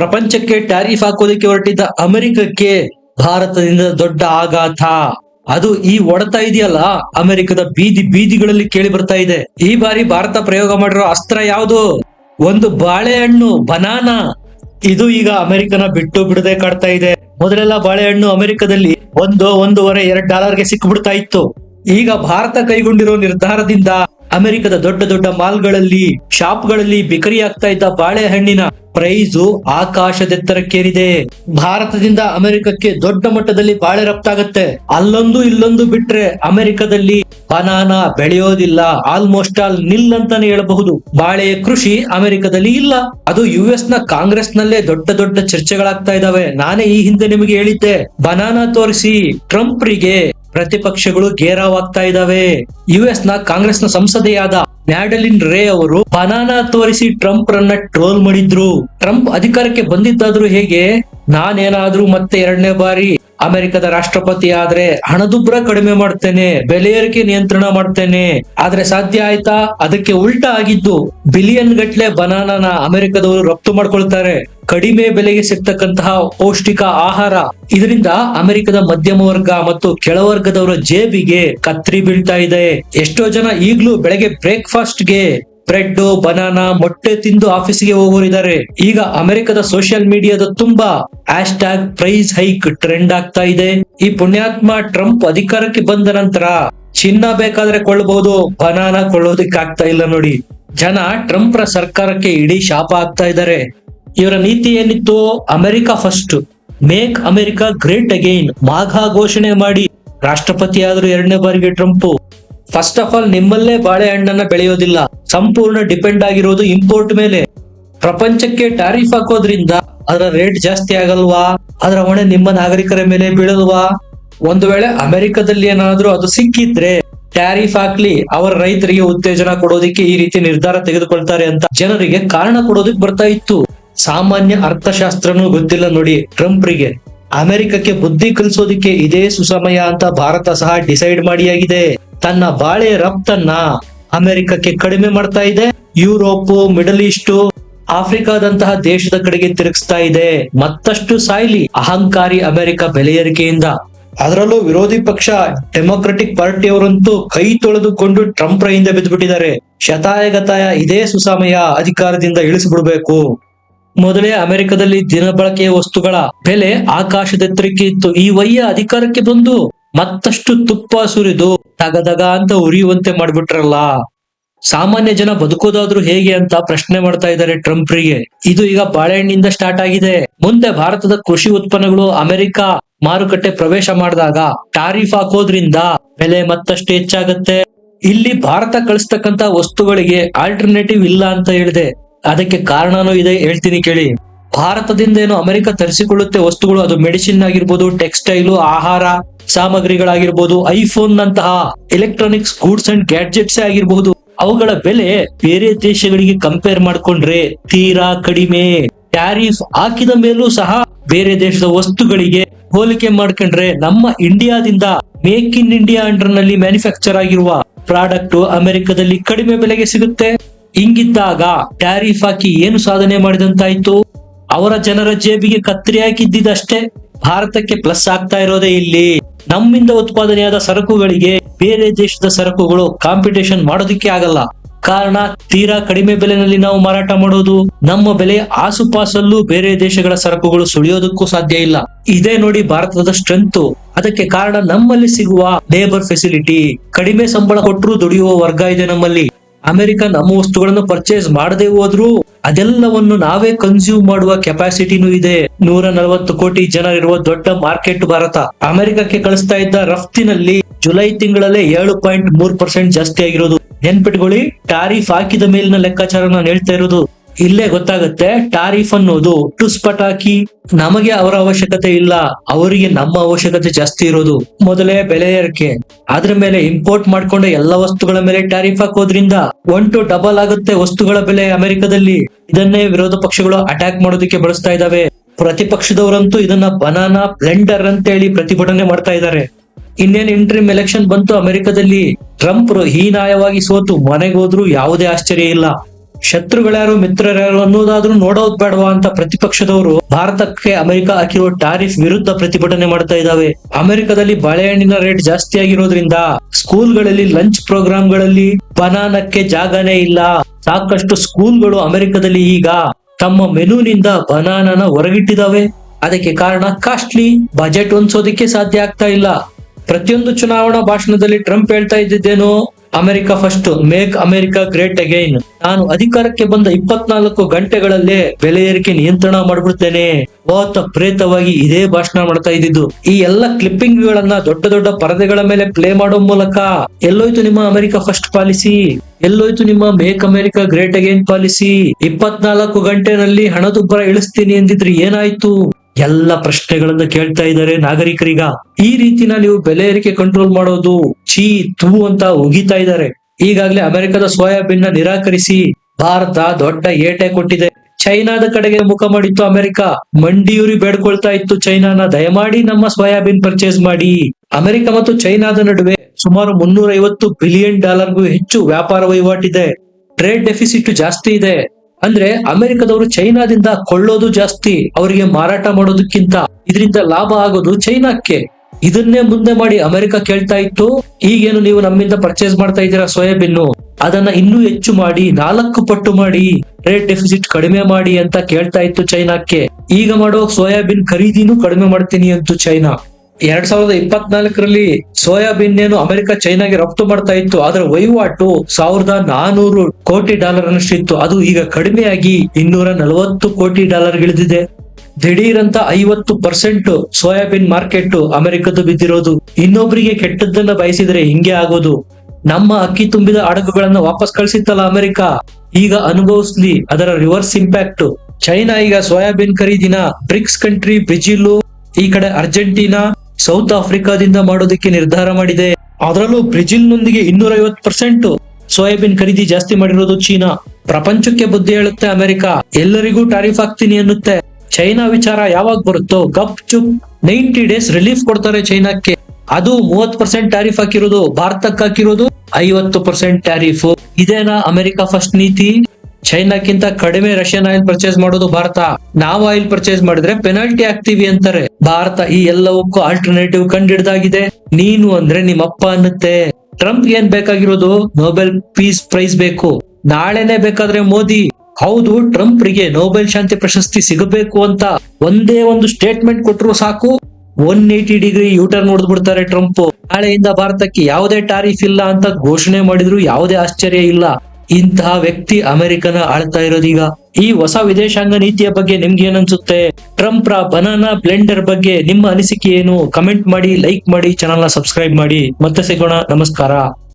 ಪ್ರಪಂಚಕ್ಕೆ ಟ್ಯಾರಿಫ್ ಹಾಕೋದಕ್ಕೆ ಹೊರಟಿದ್ದ ಅಮೆರಿಕಕ್ಕೆ ಭಾರತದಿಂದ ದೊಡ್ಡ ಆಘಾತ. ಅದು ಈ ಒಡತ ಇದೆಯಲ್ಲ? ಅಮೆರಿಕದ ಬೀದಿ ಬೀದಿಗಳಲ್ಲಿ ಕೇಳಿ ಬರ್ತಾ ಇದೆ. ಈ ಬಾರಿ ಭಾರತ ಪ್ರಯೋಗ ಮಾಡಿರೋ ಅಸ್ತ್ರ ಯಾವುದು? ಒಂದು ಬಾಳೆಹಣ್ಣು, ಬನಾನಾ. ಇದು ಈಗ ಅಮೆರಿಕನ ಬಿಟ್ಟು ಬಿಡದೆ ಕಾಡ್ತಾ ಇದೆ. ಮೊದಲೆಲ್ಲ ಬಾಳೆಹಣ್ಣು ಅಮೆರಿಕದಲ್ಲಿ ಒಂದು, ಒಂದೂವರೆ, ಎರಡು ಡಾಲರ್ಗೆ ಸಿಕ್ಬಿಡ್ತಾ ಇತ್ತು. ಈಗ ಭಾರತ ಕೈಗೊಂಡಿರೋ ನಿರ್ಧಾರದಿಂದ ಅಮೆರಿಕದ ದೊಡ್ಡ ದೊಡ್ಡ ಮಾಲ್ಗಳಲ್ಲಿ, ಶಾಪ್ಗಳಲ್ಲಿ ಬಿಕರಿ ಆಗ್ತಾ ಇದ್ದ ಬಾಳೆಹಣ್ಣಿನ ಪ್ರೈಸು ಆಕಾಶದೆತ್ತರಕ್ಕೇರಿದೆ. ಭಾರತದಿಂದ ಅಮೆರಿಕಕ್ಕೆ ದೊಡ್ಡ ಮಟ್ಟದಲ್ಲಿ ಬಾಳೆ ರಫ್ತಾಗತ್ತೆ ಅಲ್ಲೊಂದು ಇಲ್ಲೊಂದು ಬಿಟ್ರೆ ಅಮೆರಿಕದಲ್ಲಿ ಬನಾನಾ ಬೆಳೆಯೋದಿಲ್ಲ. ಆಲ್ಮೋಸ್ಟ್ ಆಲ್ ನಿಲ್ ಅಂತಾನೆ ಹೇಳಬಹುದು. ಬಾಳೆ ಕೃಷಿ ಅಮೆರಿಕದಲ್ಲಿ ಇಲ್ಲ. ಅದು ಯು ಎಸ್ನ ಕಾಂಗ್ರೆಸ್ ನಲ್ಲೇ ದೊಡ್ಡ ದೊಡ್ಡ ಚರ್ಚೆಗಳಾಗ್ತಾ ಇದಾವೆ. ನಾನೇ ಈ ಹಿಂದೆ ನಿಮಗೆ ಹೇಳಿದ್ದೆ. ಬನಾನಾ ತೋರಿಸಿ ಟ್ರಂಪ್ರಿಗೆ ಪ್ರತಿಪಕ್ಷಗಳು ಗೇರಾವಾಗ್ತಾ ಇದಾವೆ. ಯುಎಸ್ನ ಕಾಂಗ್ರೆಸ್ನ ಸಂಸದೆಯಾದ ನ್ಯಾಡಲಿನ್ ರೇ ಅವರು ಬನಾನಾ ತೋರಿಸಿ ಟ್ರಂಪ್ ರನ್ನ ಟ್ರೋಲ್ ಮಾಡಿದ್ರು. ಟ್ರಂಪ್ ಅಧಿಕಾರಕ್ಕೆ ಬಂದಿದ್ದಾದ್ರೂ ಹೇಗೆ? ನಾನೇನಾದ್ರೂ ಮತ್ತೆ ಎರಡನೇ ಬಾರಿ ಅಮೆರಿಕದ ರಾಷ್ಟ್ರಪತಿ ಆದ್ರೆ ಹಣದುಬ್ಬರ ಕಡಿಮೆ ಮಾಡ್ತೇನೆ, ಬೆಲೆ ಏರಿಕೆ ನಿಯಂತ್ರಣ ಮಾಡ್ತೇನೆ. ಆದ್ರೆ ಸಾಧ್ಯ ಆಯ್ತಾ? ಅದಕ್ಕೆ ಉಲ್ಟಾ ಆಗಿದ್ದು ಬಿಲಿಯನ್ ಗಟ್ಲೆ ಬನಾನಾನ ಅಮೆರಿಕದವರು ರಫ್ತು ಮಾಡ್ಕೊಳ್ತಾರೆ. ಕಡಿಮೆ ಬೆಲೆಗೆ ಸಿಗ್ತಕ್ಕಂತಹ ಪೌಷ್ಟಿಕ ಆಹಾರ. ಇದರಿಂದ ಅಮೆರಿಕದ ಮಧ್ಯಮ ವರ್ಗ ಮತ್ತು ಕೆಳವರ್ಗದವರ ಜೇಬಿಗೆ ಕತ್ರಿ ಬೀಳ್ತಾ ಇದೆ. ಎಷ್ಟೋ ಜನ ಈಗ್ಲೂ ಬೆಳಗ್ಗೆ ಬ್ರೇಕ್ಫಾಸ್ಟ್ಗೆ ಬ್ರೆಡ್ ಬನಾನಾ, ಮೊಟ್ಟೆ ತಿಂದು ಆಫೀಸ್ಗೆ ಹೋಗೋರಿದ್ದಾರೆ. ಈಗ ಅಮೆರಿಕದ ಸೋಷಿಯಲ್ ಮೀಡಿಯಾದ ತುಂಬಾ ಆಶ್ ಟ್ಯಾಗ್ ಪ್ರೈಸ್ ಹೈಕ್ ಟ್ರೆಂಡ್ ಆಗ್ತಾ ಇದೆ. ಈ ಪುಣ್ಯಾತ್ಮ ಟ್ರಂಪ್ ಅಧಿಕಾರಕ್ಕೆ ಬಂದ ನಂತರ ಚಿನ್ನ ಬೇಕಾದ್ರೆ ಕೊಳ್ಳಬಹುದು, ಬನಾನಾ ಕೊಳ್ಳೋದಿಕ್ಕಾಗ್ತಾ ಇಲ್ಲ ನೋಡಿ. ಜನ ಟ್ರಂಪ್ ರ ಸರ್ಕಾರಕ್ಕೆ ಇಡೀ ಶಾಪ ಆಗ್ತಾ ಇದ್ದಾರೆ. ಇವರ ನೀತಿ ಏನಿತ್ತು? America first make America great again MAGA ಘೋಷಣೆ ಮಾಡಿ. ರಾಷ್ಟ್ರಪತಿ ಆದ್ರೂ ಎರಡನೇ ಬಾರಿಗೆ ಟ್ರಂಪ್ ಫಸ್ಟ್ ಆಫ್ ಆಲ್ ನಿಮ್ಮಲ್ಲೇ ಬಾಳೆಹಣ್ಣನ್ನ ಬೆಳೆಯೋದಿಲ್ಲ. ಸಂಪೂರ್ಣ ಡಿಪೆಂಡ್ ಆಗಿರೋದು ಇಂಪೋರ್ಟ್ ಮೇಲೆ. ಪ್ರಪಂಚಕ್ಕೆ ಟ್ಯಾರಿಫ್ ಹಾಕೋದ್ರಿಂದ ಅದರ ರೇಟ್ ಜಾಸ್ತಿ ಆಗಲ್ವಾ? ಅದರ ಹೊಣೆ ನಿಮ್ಮ ನಾಗರಿಕರ ಮೇಲೆ ಬೀಳಲ್ವಾ? ಒಂದು ವೇಳೆ ಅಮೆರಿಕದಲ್ಲಿ ಏನಾದ್ರೂ ಅದು ಸಿಕ್ಕಿದ್ರೆ ಟ್ಯಾರಿಫ್ ಹಾಕ್ಲಿ. ಅವರ ರೈತರಿಗೆ ಉತ್ತೇಜನ ಕೊಡೋದಿಕ್ಕೆ ಈ ರೀತಿ ನಿರ್ಧಾರ ತೆಗೆದುಕೊಳ್ತಾರೆ ಅಂತ ಜನರಿಗೆ ಕಾರಣ ಕೊಡೋದಕ್ಕೆ ಬರ್ತಾ ಇತ್ತು. ಸಾಮಾನ್ಯ ಅರ್ಥಶಾಸ್ತ್ರನೂ ಗೊತ್ತಿಲ್ಲ ನೋಡಿ ಟ್ರಂಪ್ರಿಗೆ. ಅಮೆರಿಕಕ್ಕೆ ಬುದ್ಧಿ ಕಲಿಸೋದಿಕ್ಕೆ ಇದೇ ಸುಸಮಯ ಅಂತ ಭಾರತ ಸಹ ಡಿಸೈಡ್ ಮಾಡಿಯಾಗಿದೆ. ತನ್ನ ಬಾಳೆ ರಫ್ತನ್ನ ಅಮೆರಿಕಕ್ಕೆ ಕಡಿಮೆ ಮಾಡ್ತಾ ಇದೆ. ಯುರೋಪ್, ಮಿಡಲ್ ಈಸ್ಟ್, ಆಫ್ರಿಕಾದಂತಹ ದೇಶದ ಕಡೆಗೆ ತಿರುಗಿಸ್ತಾ ಇದೆ. ಮತ್ತಷ್ಟು ಸಾಯ್ಲಿ ಅಹಂಕಾರಿ ಅಮೆರಿಕ ಬೆಲೆ ಏರಿಕೆಯಿಂದ ಅದರಲ್ಲೂ ವಿರೋಧಿ ಪಕ್ಷ ಡೆಮೊಕ್ರೆಟಿಕ್ ಪಾರ್ಟಿಯವರಂತೂ ಕೈ ತೊಳೆದುಕೊಂಡು ಟ್ರಂಪ್ ರ ಹಿಂದೆ ಬಿದ್ದುಬಿಟ್ಟಿದ್ದಾರೆ. ಶತಾಯಗತಾಯ ಇದೇ ಸುಸಮಯ ಅಧಿಕಾರದಿಂದ ಇಳಿಸಿಬಿಡ್ಬೇಕು. ಮೊದಲೇ ಅಮೆರಿಕದಲ್ಲಿ ದಿನಬಳಕೆಯ ವಸ್ತುಗಳ ಬೆಲೆ ಆಕಾಶದೆತ್ತರಕ್ಕೆ ಇತ್ತು. ಈ ವಯ್ಯ ಅಧಿಕಾರಕ್ಕೆ ಬಂದು ಮತ್ತಷ್ಟು ತುಪ್ಪ ಸುರಿದು ತಗದಗ ಅಂತ ಉರಿಯುವಂತೆ ಮಾಡ್ಬಿಟ್ರಲ್ಲ. ಸಾಮಾನ್ಯ ಜನ ಬದುಕೋದಾದ್ರೂ ಹೇಗೆ ಅಂತ ಪ್ರಶ್ನೆ ಮಾಡ್ತಾ ಇದ್ದಾರೆ ಟ್ರಂಪ್ರಿಗೆ. ಇದು ಈಗ ಬಾಳೆಹಣ್ಣಿಂದ ಸ್ಟಾರ್ಟ್ ಆಗಿದೆ. ಮುಂದೆ ಭಾರತದ ಕೃಷಿ ಉತ್ಪನ್ನಗಳು ಅಮೆರಿಕ ಮಾರುಕಟ್ಟೆ ಪ್ರವೇಶ ಮಾಡಿದಾಗ ಟಾರಿಫ್ ಹಾಕೋದ್ರಿಂದ ಬೆಲೆ ಮತ್ತಷ್ಟು ಹೆಚ್ಚಾಗತ್ತೆ. ಇಲ್ಲಿ ಭಾರತ ಕಳಿಸ್ತಕ್ಕಂತ ವಸ್ತುಗಳಿಗೆ ಆಲ್ಟರ್ನೇಟಿವ್ ಇಲ್ಲ ಅಂತ ಹೇಳಿದೆ. ಅದಕ್ಕೆ ಕಾರಣನೂ ಇದೆ, ಹೇಳ್ತೀನಿ ಕೇಳಿ. ಭಾರತದಿಂದ ಏನು ಅಮೆರಿಕ ತರಿಸಿಕೊಳ್ಳುತ್ತೆ ವಸ್ತುಗಳು, ಅದು ಮೆಡಿಸಿನ್ ಆಗಿರ್ಬೋದು, ಟೆಕ್ಸ್ಟೈಲು, ಆಹಾರ ಸಾಮಗ್ರಿಗಳಾಗಿರ್ಬೋದು ಐಫೋನ್ ನಂತಹ ಎಲೆಕ್ಟ್ರಾನಿಕ್ಸ್, ಗೂಡ್ಸ್ ಅಂಡ್ ಗ್ಯಾಡ್ಜೆಟ್ಸ್ ಆಗಿರಬಹುದು ಅವುಗಳ ಬೆಲೆ ಬೇರೆ ದೇಶಗಳಿಗೆ ಕಂಪೇರ್ ಮಾಡ್ಕೊಂಡ್ರೆ ತೀರಾ ಕಡಿಮೆ. ಟ್ಯಾರಿಫ್ ಹಾಕಿದ ಮೇಲೂ ಸಹ ಬೇರೆ ದೇಶದ ವಸ್ತುಗಳಿಗೆ ಹೋಲಿಕೆ ಮಾಡ್ಕೊಂಡ್ರೆ ನಮ್ಮ ಇಂಡಿಯಾದಿಂದ ಮೇಕ್ ಇನ್ ಇಂಡಿಯಾ ಅಂಡರ್ನಲ್ಲಿ ಮ್ಯಾನುಫ್ಯಾಕ್ಚರ್ ಆಗಿರುವ ಪ್ರಾಡಕ್ಟ್ ಅಮೆರಿಕದಲ್ಲಿ ಕಡಿಮೆ ಬೆಲೆಗೆ ಸಿಗುತ್ತೆ. ಹಿಂಗಿದ್ದಾಗ ಟ್ಯಾರಿಫ್ ಹಾಕಿ ಏನು ಸಾಧನೆ ಮಾಡಿದಂತಾಯ್ತು? ಅವರ ಜನರ ಜೇಬಿಗೆ ಕತ್ತರಿ ಹಾಕಿದ್ದಿದ್ದಷ್ಟೇ ಭಾರತಕ್ಕೆ ಪ್ಲಸ್ ಆಗ್ತಾ ಇರೋದೇ ಇಲ್ಲಿ. ನಮ್ಮಿಂದ ಉತ್ಪಾದನೆಯಾದ ಸರಕುಗಳಿಗೆ ಬೇರೆ ದೇಶದ ಸರಕುಗಳು ಕಾಂಪಿಟೇಷನ್ ಮಾಡೋದಕ್ಕೆ ಆಗಲ್ಲ. ಕಾರಣ, ತೀರಾ ಕಡಿಮೆ ಬೆಲೆನಲ್ಲಿ ನಾವು ಮಾರಾಟ ಮಾಡೋದು. ನಮ್ಮ ಬೆಲೆ ಆಸುಪಾಸಲ್ಲೂ ಬೇರೆ ದೇಶಗಳ ಸರಕುಗಳು ಸುಳಿಯೋದಕ್ಕೂ ಸಾಧ್ಯ ಇಲ್ಲ. ಇದೇ ನೋಡಿ ಭಾರತದ ಸ್ಟ್ರೆಂತ್ ಅದಕ್ಕೆ ಕಾರಣ ನಮ್ಮಲ್ಲಿ ಸಿಗುವ ಲೇಬರ್ ಫೆಸಿಲಿಟಿ ಕಡಿಮೆ ಸಂಬಳ ಕೊಟ್ಟರು ದುಡಿಯುವ ವರ್ಗ ಇದೆ ನಮ್ಮಲ್ಲಿ. ಅಮೆರಿಕ ನಮ್ಮ ವಸ್ತುಗಳನ್ನು ಪರ್ಚೇಸ್ ಮಾಡದೆ ಹೋದ್ರು ಅದೆಲ್ಲವನ್ನು ನಾವೇ ಕನ್ಸ್ಯೂಮ್ ಮಾಡುವ ಕೆಪಾಸಿಟಿನೂ ಇದೆ. ನೂರ ನಲವತ್ತು ಕೋಟಿ ಜನರಿರುವ ದೊಡ್ಡ ಮಾರ್ಕೆಟ್ ಭಾರತ. ಅಮೆರಿಕಕ್ಕೆ ಕಳಿಸ್ತಾ ಇದ್ದ ರಫ್ತಿನಲ್ಲಿ ಜುಲೈ ತಿಂಗಳಲ್ಲೇ ಏಳು ಪಾಯಿಂಟ್ ಮೂರ್ ಪರ್ಸೆಂಟ್ ಜಾಸ್ತಿ ಆಗಿರೋದು. ನೆನ್ಪಿಟ್ಕೊಳ್ಳಿ, ಟಾರಿಫ್ ಹಾಕಿದ ಮೇಲಿನ ಲೆಕ್ಕಾಚಾರ ನಾನು ಹೇಳ್ತಾ ಇರೋದು. ಇಲ್ಲೇ ಗೊತ್ತಾಗುತ್ತೆ, ಟಾರಿಫ್ ಅನ್ನೋದು ಟುಸ್ ಪಟಾಕಿ, ನಮಗೆ ಅವರ ಅವಶ್ಯಕತೆ ಇಲ್ಲ, ಅವರಿಗೆ ನಮ್ಮ ಅವಶ್ಯಕತೆ ಜಾಸ್ತಿ ಇರೋದು ಮೊದಲೇ ಬೆಲೆ ಏರಿಕೆ. ಅದ್ರ ಮೇಲೆ ಇಂಪೋರ್ಟ್ ಮಾಡ್ಕೊಂಡ ಎಲ್ಲ ವಸ್ತುಗಳ ಮೇಲೆ ಟಾರಿಫ್ ಹಾಕೋದ್ರಿಂದ ಒನ್ ಟು ಡಬಲ್ ಆಗುತ್ತೆ ವಸ್ತುಗಳ ಬೆಲೆ ಅಮೆರಿಕದಲ್ಲಿ. ಇದನ್ನೇ ವಿರೋಧ ಪಕ್ಷಗಳು ಅಟ್ಯಾಕ್ ಮಾಡೋದಕ್ಕೆ ಬಳಸ್ತಾ ಇದಾವೆ. ಪ್ರತಿಪಕ್ಷದವರಂತೂ ಇದನ್ನ ಬನಾನಾ ಬ್ಲೆಂಡರ್ ಅಂತ ಹೇಳಿ ಪ್ರತಿಭಟನೆ ಮಾಡ್ತಾ ಇದ್ದಾರೆ ಇನ್ನೇನ್ ಇಂಟ್ರಿಮ್ ಎಲೆಕ್ಷನ್ ಬಂತು ಅಮೆರಿಕದಲ್ಲಿ, ಟ್ರಂಪ್ ಹೀನಾಯವಾಗಿ ಸೋತು, ಮನೆಗೆ ಹೋದ್ರು ಯಾವುದೇ ಆಶ್ಚರ್ಯ ಇಲ್ಲ. ಶತ್ರುಗಳ್ಯಾರು ಮಿತ್ರರ್ಯಾರು ಅನ್ನೋದಾದ್ರೂ ನೋಡೋದ್ ಬೇಡವಾ ಅಂತ ಪ್ರತಿಪಕ್ಷದವರು ಭಾರತಕ್ಕೆ ಅಮೆರಿಕ ಹಾಕಿರುವ ಟಾರಿಫ್ ವಿರುದ್ಧ ಪ್ರತಿಭಟನೆ ಮಾಡ್ತಾ ಇದ್ದಾವೆ ಅಮೆರಿಕದಲ್ಲಿ ಬಾಳೆಹಣ್ಣಿನ ರೇಟ್ ಜಾಸ್ತಿ ಆಗಿರೋದ್ರಿಂದ ಸ್ಕೂಲ್ಗಳಲ್ಲಿ ಲಂಚ್ ಪ್ರೋಗ್ರಾಂಗಳಲ್ಲಿ ಬನಾನಕ್ಕೆ ಜಾಗನೇ ಇಲ್ಲ. ಸಾಕಷ್ಟು ಸ್ಕೂಲ್ಗಳು ಅಮೆರಿಕದಲ್ಲಿ ಈಗ ತಮ್ಮ ಮೆನುನಿಂದ ಬನಾನನ ಹೊರಗಿಟ್ಟಿದಾವೆ. ಅದಕ್ಕೆ ಕಾರಣ ಕಾಸ್ಟ್ಲಿ ಬಜೆಟ್ ಹೊಂದಿಸೋದಕ್ಕೆ ಸಾಧ್ಯ ಆಗ್ತಾ ಇಲ್ಲ. ಪ್ರತಿಯೊಂದು ಚುನಾವಣಾ ಭಾಷಣದಲ್ಲಿ ಟ್ರಂಪ್ ಹೇಳ್ತಾ ಇದ್ದಿದ್ದೇನು America first make America great again ನಾನು ಅಧಿಕಾರಕ್ಕೆ ಬಂದ ಇಪ್ಪತ್ನಾಲ್ಕು ಗಂಟೆಗಳಲ್ಲೇ ಬೆಲೆ ಏರಿಕೆ ನಿಯಂತ್ರಣ ಮಾಡ್ಬಿಡ್ತೇನೆ. ಓತ ಪ್ರೇತವಾಗಿ ಇದೇ ಭಾಷಣ ಮಾಡ್ತಾ ಇದ್ದಿದ್ದು. ಈ ಎಲ್ಲ ಕ್ಲಿಪ್ಪಿಂಗ್ ಗಳನ್ನ ದೊಡ್ಡ ದೊಡ್ಡ ಪರದೆಗಳ ಮೇಲೆ ಪ್ಲೇ ಮಾಡೋ ಮೂಲಕ ಎಲ್ಲೋಯ್ತು ನಿಮ್ಮ ಅಮೆರಿಕ ಫಸ್ಟ್ ಪಾಲಿಸಿ? ಎಲ್ಲೋಯ್ತು ನಿಮ್ಮ make America great again policy? ಇಪ್ಪತ್ನಾಲ್ಕು ಗಂಟೆನಲ್ಲಿ ಹಣದುಬ್ಬರ ಇಳಿಸ್ತೀನಿ ಎಂದಿದ್ರೆ ಏನಾಯ್ತು? ಎಲ್ಲ ಪ್ರಶ್ನೆಗಳನ್ನ ಕೇಳ್ತಾ ಇದ್ದಾರೆ ನಾಗರಿಕರೀಗ. ಈ ರೀತಿನ ನೀವು ಬೆಲೆ ಏರಿಕೆ ಕಂಟ್ರೋಲ್ ಮಾಡೋದು ಚೀ ತೂ ಅಂತ ಉಗಿತಾ ಇದ್ದಾರೆ. ಈಗಾಗಲೇ ಅಮೆರಿಕದ ಸೋಯಾಬೀನ್ನ ನಿರಾಕರಿಸಿ ಭಾರತ ದೊಡ್ಡ ಏಟೆ ಕೊಟ್ಟಿದೆ. ಚೈನಾದ ಕಡೆಗೆ ಮುಖ ಮಾಡಿತ್ತು ಅಮೆರಿಕ. ಮಂಡಿಯೂರಿ ಬೇಡ್ಕೊಳ್ತಾ ಇತ್ತು ಚೈನಾನ. ದಯಮಾಡಿ ನಮ್ಮ ಸೋಯಾಬೀನ್ ಪರ್ಚೇಸ್ ಮಾಡಿ. ಅಮೆರಿಕ ಮತ್ತು ಚೈನಾದ ನಡುವೆ ಸುಮಾರು ಮುನ್ನೂರ ಐವತ್ತು ಬಿಲಿಯನ್ ಡಾಲರ್ಗೂ ಹೆಚ್ಚು ವ್ಯಾಪಾರ ವಹಿವಾಟಿದೆ ಟ್ರೇಡ್ ಡೆಫಿಸಿಟ್ ಜಾಸ್ತಿ ಇದೆ. ಅಂದ್ರೆ ಅಮೆರಿಕದವರು ಚೈನಾದಿಂದ ಕೊಳ್ಳೋದು ಜಾಸ್ತಿ, ಅವರಿಗೆ ಮಾರಾಟ ಮಾಡೋದಕ್ಕಿಂತ ಇದರಿಂದ ಲಾಭ ಆಗೋದು ಚೈನಾಕ್ಕೆ. ಇದನ್ನೇ ಮುಂದೆ ಮಾಡಿ ಅಮೆರಿಕ ಕೇಳ್ತಾ ಇತ್ತು, ಈಗೇನು ನೀವು ನಮ್ಮಿಂದ ಪರ್ಚೇಸ್ ಮಾಡ್ತಾ ಇದ್ದೀರಾ ಸೋಯಾಬೀನ್? ಅದನ್ನ ಇನ್ನೂ ಹೆಚ್ಚು ಮಾಡಿ, ನಾಲ್ಕು ಪಟ್ಟು ಮಾಡಿ ರೇಟ್ ಡೆಫಿಸಿಟ್ ಕಡಿಮೆ ಮಾಡಿ ಅಂತ ಕೇಳ್ತಾ ಇತ್ತು ಚೈನಾಕ್ಕೆ. ಈಗ ಮಾಡೋ ಸೋಯಾಬೀನ್ ಖರೀದಿನೂ ಕಡಿಮೆ ಮಾಡ್ತೀನಿ ಅಂತು ಚೈನಾ. ಎರಡ್ ಸಾವಿರದ ಇಪ್ಪತ್ನಾಲ್ಕರಲ್ಲಿ ಸೋಯಾಬೀನ್ ಏನು ಅಮೆರಿಕ ಚೈನಾಗೆ ರಫ್ತು ಮಾಡ್ತಾ ಇತ್ತು. ಅದರ ವಹಿವಾಟು ಸಾವಿರದ ನಾನೂರು ಕೋಟಿ ಡಾಲರ್ ಅನ್ನಷ್ಟಿತ್ತು ಅದು ಈಗ ಕಡಿಮೆಯಾಗಿ ಇನ್ನೂರ ನಲವತ್ತು ಕೋಟಿ ಡಾಲರ್ ಇಳಿದಿದೆ ದಿಢೀರಂತ ಐವತ್ತು ಪರ್ಸೆಂಟ್ ಸೋಯಾಬೀನ್ ಮಾರ್ಕೆಟ್ ಅಮೆರಿಕದ್ದು ಬಿದ್ದಿರೋದು. ಇನ್ನೊಬ್ಬರಿಗೆ ಕೆಟ್ಟದ್ದನ್ನ ಬಯಸಿದ್ರೆ ಹಿಂಗೆ ಆಗೋದು. ನಮ್ಮ ಅಕ್ಕಿ ತುಂಬಿದ ಹಡಗುಗಳನ್ನ ವಾಪಸ್ ಕಳಿಸಿತ್ತಲ್ಲ ಅಮೆರಿಕ. ಈಗ ಅನುಭವಿಸ್ಲಿ, ಅದರ ರಿವರ್ಸ್ ಇಂಪ್ಯಾಕ್ಟ್. ಚೈನಾ ಈಗ ಸೋಯಾಬೀನ್ ಖರೀದಿನ ಬ್ರಿಕ್ಸ್ ಕಂಟ್ರಿ, ಬ್ರೆಜಿಲ್, ಈ ಕಡೆ ಅರ್ಜೆಂಟೀನಾ ಸೌತ್ ಆಫ್ರಿಕಾದಿಂದ ಮಾಡೋದಕ್ಕೆ ನಿರ್ಧಾರ ಮಾಡಿದೆ. ಅದರಲ್ಲೂ ಬ್ರೆಜಿಲ್ ನೊಂದಿಗೆ ಇನ್ನೂರ ಐವತ್ತು ಪರ್ಸೆಂಟ್ ಸೋಯಾಬೀನ್ ಖರೀದಿ ಜಾಸ್ತಿ ಮಾಡಿರೋದು ಚೀನಾ. ಪ್ರಪಂಚಕ್ಕೆ ಬುದ್ಧಿ ಹೇಳುತ್ತೆ ಅಮೆರಿಕ. ಎಲ್ಲರಿಗೂ ಟಾರಿಫ್ ಹಾಕ್ತೀನಿ ಅನ್ನುತ್ತೆ. ಚೈನಾ ವಿಚಾರ ಯಾವಾಗ ಬರುತ್ತೋ ಗಪ್ ಚುಪ್. ನೈಂಟಿ ಡೇಸ್ ರಿಲೀಫ್ ಕೊಡ್ತಾರೆ ಚೈನಾಕ್ಕೆ. ಅದು ಮೂವತ್ ಪರ್ಸೆಂಟ್ ಟ್ಯಾರಿಫ್ ಹಾಕಿರೋದು, ಭಾರತಕ್ಕೆ ಹಾಕಿರೋದು ಐವತ್ತು ಪರ್ಸೆಂಟ್ ಟ್ಯಾರಿಫ್ ಇದೇನಾ ಅಮೆರಿಕ ಫಸ್ಟ್ ನೀತಿ? ಚೈನಾಕ್ಕಿಂತ ಕಡಿಮೆ ರಷ್ಯನ್ ಆಯಿಲ್ ಪರ್ಚೇಸ್ ಮಾಡೋದು ಭಾರತ. ನಾವು ಆಯಿಲ್ ಪರ್ಚೇಸ್ ಮಾಡಿದ್ರೆ ಪೆನಾಲ್ಟಿ ಆಗ್ತೀವಿ ಅಂತಾರೆ. ಭಾರತ ಈ ಎಲ್ಲವಕ್ಕೂ ಆಲ್ಟರ್ನೇಟಿವ್ ಕಂಡಿಡ್ದಾಗಿದೆ. ನೀನು ಅಂದ್ರೆ ನಿಮ್ಮಪ್ಪ ಅನ್ನತ್ತೆ. ಟ್ರಂಪ್ ಏನ್ ಬೇಕಾಗಿರೋದು? ನೋಬೆಲ್ ಪೀಸ್ ಪ್ರೈಸ್ ಬೇಕು. ನಾಳೆನೆ ಬೇಕಾದ್ರೆ ಮೋದಿ. ಹೌದು ಟ್ರಂಪ್ರಿಗೆ ನೊಬೆಲ್ ಶಾಂತಿ ಪ್ರಶಸ್ತಿ ಸಿಗಬೇಕು ಅಂತ ಒಂದೇ ಒಂದು ಸ್ಟೇಟ್ಮೆಂಟ್ ಕೊಟ್ಟರು ಸಾಕು. One eighty degree U turn ನೋಡ್ಬಿಡ್ತಾರೆ Trump ನಾಳೆಯಿಂದ ಭಾರತಕ್ಕೆ ಯಾವುದೇ ಟಾರಿಫ್ ಇಲ್ಲ ಅಂತ ಘೋಷಣೆ ಮಾಡಿದ್ರು ಯಾವುದೇ ಆಶ್ಚರ್ಯ ಇಲ್ಲ. ಇಂತಹ ವ್ಯಕ್ತಿ ಅಮೆರಿಕನ ಆಳ್ತಾ ಇರೋದೀಗ ಈ ಹೊಸ ವಿದೇಶಾಂಗ ನೀತಿಯ ಬಗ್ಗೆ ನಿಮ್ಗೆ ಏನನ್ಸುತ್ತೆ? ಟ್ರಂಪ್ ರ ಬನಾನಾ ಬ್ಲೆಂಡರ್ ಬಗ್ಗೆ ನಿಮ್ಮ ಅನಿಸಿಕೆ ಏನು? ಕಮೆಂಟ್ ಮಾಡಿ, ಲೈಕ್ ಮಾಡಿ ಚಾನಲ್ ಸಬ್ಸ್ಕ್ರೈಬ್ ಮಾಡಿ. ಮತ್ತೆ ಸಿಗೋಣ. ನಮಸ್ಕಾರ.